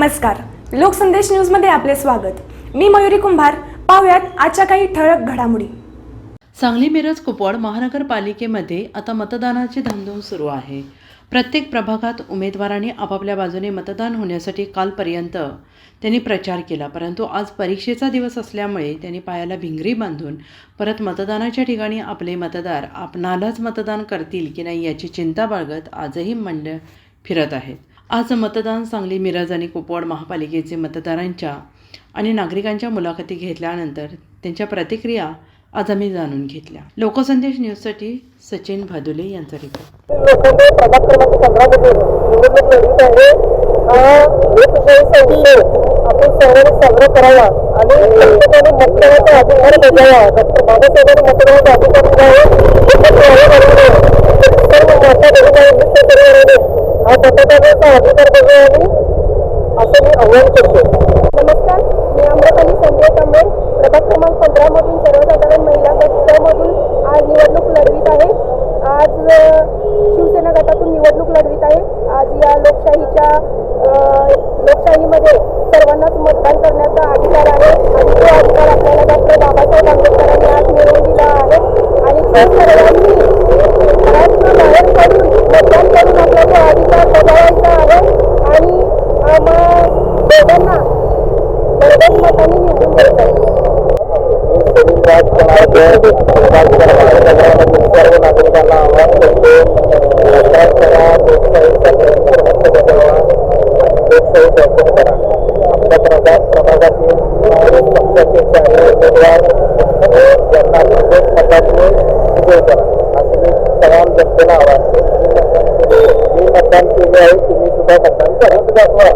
नमस्कार. लोकसंदेश न्यूजमध्ये आपले स्वागत. मी मयुरी कुंभार. पाहुयात आजच्या काही ठळक घडामोडी. सांगली मिरज कुपवाड महानगरपालिकेमध्ये आता मतदानाची धामधूम सुरू आहे. प्रत्येक प्रभागात उमेदवारांनी आपापल्या बाजूने मतदान होण्यासाठी कालपर्यंत त्यांनी प्रचार केला परंतु आज परीक्षेचा दिवस असल्यामुळे त्यांनी पायाला भिंगरी बांधून परत मतदानाच्या ठिकाणी आपले मतदार आपणालाच मतदान करतील की नाही याची चिंता बाळगत आजही मंड फिरत आहेत. आज मतदान सांगली मिरज आणि कुपवाड महापालिकेचे मतदारांच्या आणि नागरिकांच्या मुलाखती घेतल्यानंतर त्यांच्या प्रतिक्रिया आज आम्ही जाणून घेतल्या. लोकसंदेश न्यूजसाठी सचिन भादुले यांचा रिपोर्ट आपण सर्वांनी साजरा करावा आणि मतदानाचा अधिकार बजावा. डॉक्टर बाबासाहेबांनी मतदानाचा अधिकार सर्व माता बहिणी मित्र परिवाराने हा मतदानाचा अधिकार बजावावी असं मी आव्हान करतो. नमस्कार मी अमृताली संजय कांबळे. प्रभाग क्रमांक पंधरामधून सर्वसाधारण महिला गटामधून आज निवडणूक लढवीत आहे. आज शिवसेना गटातून निवडणूक लढवीत आहे. आज या लोकशाहीच्या लोकशाहीमध्ये सर्वांनाच मतदान करण्याचा अधिकार आहे. आणि तो अधिकार आपल्याला डॉक्टर बाबासाहेब आंबेडकरांनी आज मिळवून दिला आहे. आणि सर्वांनी घरातनं बाहेर पडून मतदान करून आपला तो अधिकार बजावायचा आहे आणि आम्हा दोघांना बरोबर मतांनी निवडून द्यायचं आहे सर्व नागरिकांना आवाहन करतो मतदान करा लोकशाहीचा प्रयत्न करत बजावा आणि लोकशाही बळकट करा आपल्या प्रभाग प्रभागातील काँग्रेस पक्षाचे चांगले उमेदवार यांना प्रत्येक मताने विजय करा असं मी तमाम जनतेला आवाहन करतो मी मतदान केले आहे तुम्ही सुद्धा मतदान करा दाखवा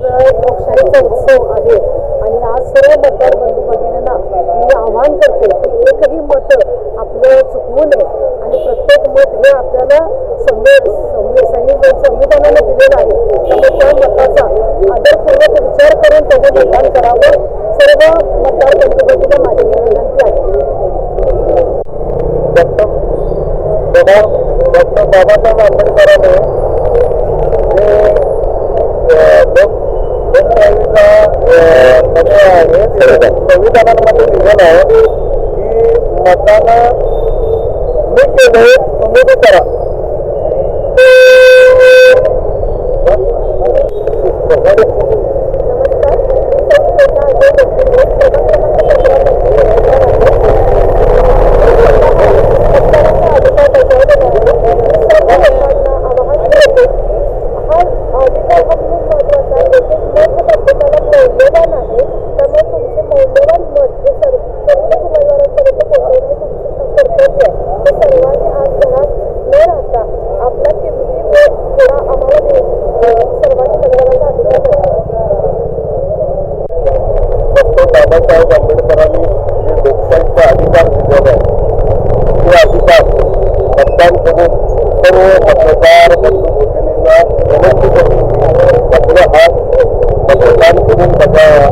लोकशाहीचा उत्सव आहे आणि आज सर्व मतदार बंधू भगिनींना मी आवाहन करते की एकही मत आपलं चुकवू नये आणि प्रत्येक मत हे आपल्याला संवे- संवे- संविधानाने दिलेलं आहे. त्यामुळे त्या मताचा आदरपूर्वक विचार करून त्याचं निर्माण करावं. सर्व मतदार बंधू भगिनींना माझी विनंती आहे. डॉक्टर बाबासाहेब आंबेडकरांनी लोक लोकशाहीचा म्हणजे आहे संविधानामध्ये लिहिलेलं आहे की मतदान मी केले तुम्ही बी करा हा अधिकार हा खूप महत्त्वाचा आहे एक एक मत प्रत्येकाला मौल्यवान आहे त्यामुळे तुमचे मौल्यवान मत हे सर्व प्रत्येक उमेदवारांपर्यंत पोहोचवणे तुमचे कर्तव्य आहे. ते सर्वांनी आज घरात न राहता आपला किमती वेळ थोडा आम्हाला देऊन सर्वांनी मतदानाचा अधिकार डॉक्टर बाबासाहेब आंबेडकरांनी जे लोकशाहीचा अधिकार दिलेला आहे ते अधिकार मतदान करून सर्व मतदार बंधू भगिनींना विनंती करतो आपला हात मतदान करून तुम्हाला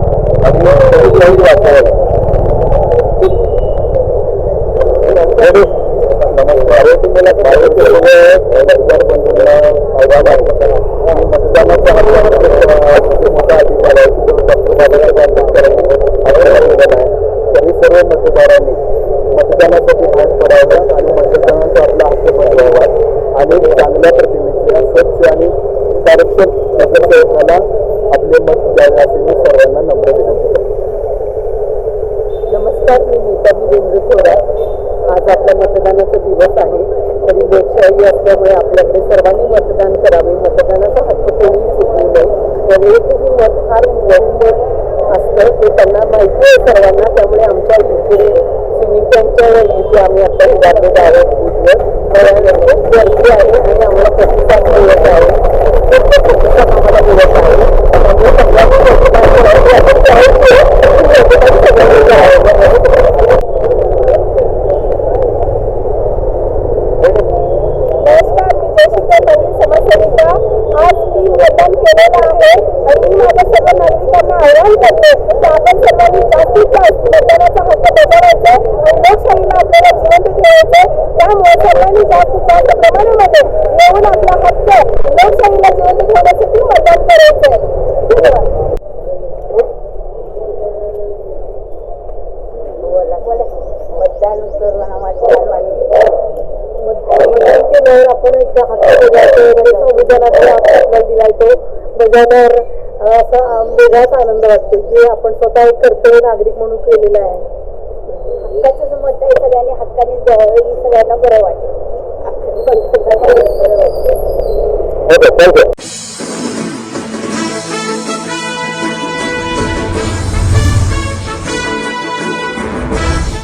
मतदानाचा मोठा अधिकार आहे सर्व मतदारांनी मतदानासाठी आणि मतदानाचा आपला हक्क बजावावा आणि चांगल्या प्रतिमेच्या स्वच्छ आणि कार्यक्षम नगरसेवकाला आपले मत द्यावे असे मी सर्वांना नम्र विनंती करतो नमस्कार मी नेताजी देवेंद्र थोरा आज आपल्या मतदानाचा दिवस आहे तरी लोकशाही असल्यामुळे आपल्याकडे सर्वांनी मतदान करावे मतदानाचा हक्क कोणीही चुकवू नये तर एकही मत फार मत असतं ते त्यांना माहिती आहे सर्वांना त्यामुळे आमच्या इथे स्विमिंग टँकच्या इथे आम्ही आता उभारलेलो आहोत गर्दी आहे आणि आम्हाला प्रतिसाद मिळत आहे प्रतिसाद आम्हाला मिळत आहे आलेला आहे आणि मी माझ्या सर्व नागरिकांना आवाहन करतो की आपण सर्वांनी जास्तीत जास्त मतदानाचा हक्क बजावायचा आणि लोकशाहीला आपल्याला जिवंत ठेवायचं त्यामुळे सर्वांनी जास्तीत जास्त प्रमाणामध्ये येऊन आपला हक्क लोकशाहीला जिवंत ठेवण्यासाठी मतदान करायचं धन्यवाद मतदान करून आम्हाला आपण एक हक्क बजावतो संविधानाचा हक्क दिलायतो दिलाय तो बजावल्यावर अं, असा वेगळाच आनंद वाटतो की आपण स्वतः एक कर्तव्य नागरिक म्हणून केलेलं आहे. हक्काचं मत आहे सगळ्यांनी हक्कानेच द्यावं ही सगळ्यांना बरं वाटेल. Okay thank you